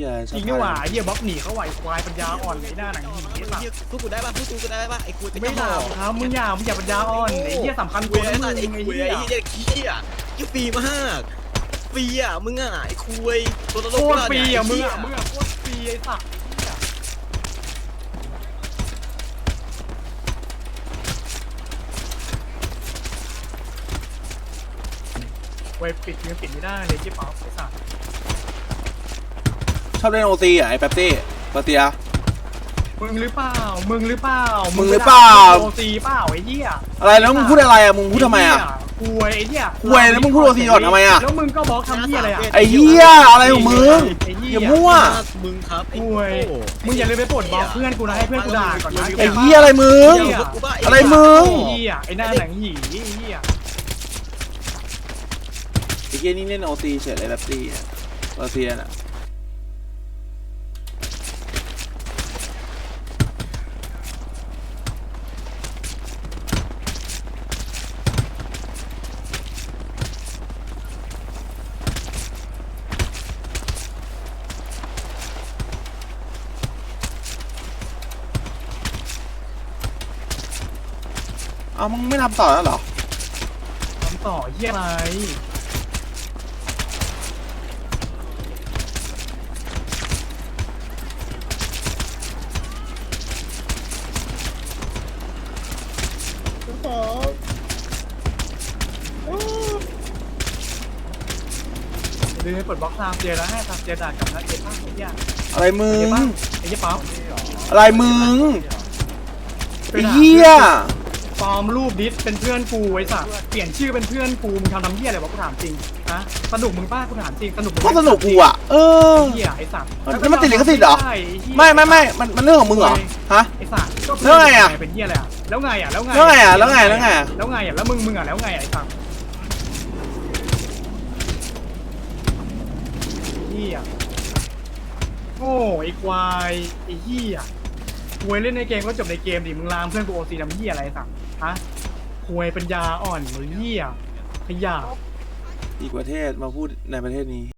ฮียชจอบริงนี่หว่าไอ้เหี้ยบล็อกหนีเขาไหวควายปัญญาอ่อนไอ้หน้าหนังหีไอ้สัตว์พูดกูได้ป่ะพูดกูได้ป่ะไอ้คุยไม่ถามครับมึงอย่ามึงอย่าปัญญาอ่อนไอ้เหี้ยสำคัญกคุยว่าไอ้มึสัตงว์ไอ้ไอ้คุยเหี้ยไอ้เหี้ยขี้อะยี่ปีมากปีอะมึงอะไอ้คุยตัวตลโคกตรฟรีอะมึงอะมึงอะโคตรฟรีไอ้สัตว์ไอ้เหี้ยเว้ยปิดยังปิดไม่ได้เลยที่ป๊อปไอ้สัตว์ ชอบเล่นโอซีอะไอ้แป๊บตี้ปาเตีย มึงหรือเปล่า มึงหรือเปล่า มึมึงหรือเปล่าโอซีเปล่าไอ้เหี้ยอะไรแล้วมึงพูดอะไรอะมึงพูดทำไมอะ กวยไอ้เหี้ยกวยแล้วมึงพูด OC ก่อนทำไมอะ แล้วมึงก็บล็อกทำเหี้ยอะไรอะไอ้เหี้ยอะไรของมึงไอ้เหี้อย่ามั่วมึงครับไอ้กวยมึงอย่าลืมไปปลดบล็อกเพื่อนกูนะให้เพื่อนกูด่าก่อนนะไอ้เหี้ยอะไรมึง อะไรมึง ไอ้เหี้ยไอ้หน้าหนังหีไอ้เหี้ยไอ้เหี้ยนี่เล่นโอซีเฉยเลยแป๊บตี้อะปาเตียน่ะ เอามึงไม่ทำต่อแล้วเหรอทำต่อเหี้ยอะไรอย่าลืมไปปลดบล็อกตามเจแล้วให้ตามเจด่ากลับนะเจป้าไอ้เหี้ยอะไรมึเจงป้าไอ้เหี้ยป๊อปอะไรมึงไอ้เหี้ย ปลอมรูปดิสเป็นเพื่อนกูไอ้สัสเปลี่ยนชื่อเป็นเพื่อนกูมึงทำทำเหี้ยอะไรวะกูถามจริงฮะสนุกมึงป้ากูถามจริงสนุกมึงก็สนุกกูอะ เออ เหี้ยไอ้สัสมันมันติดลิขสิทธิ์เหรอใช่อ้เหี้ยไม่ไม่ไม่มันมันเรื่องของมึงเหรอ ฮะ ไอ้สัสก็แล้วไงอะเป็นเหี้ยอะไรอะแล้วไงอะแล้วไงแล้วไงอะแล้วไงแล้วไงอะแล้วไงอะแล้วมึงมึงอะแล้วไงอะไอ้สัสเหี้ยโง่ไอ้ควายไอ้เหี้ยควยเล่นในเกมก็จบในเกมดิมึงลามเพื่อนกูโอซีทำเหี้ยอะไรไอ้สัส ฮะควยปัญญาอ่อนหรือเหี้ยขยะ อีกประเทศมาพูดในประเทศนี้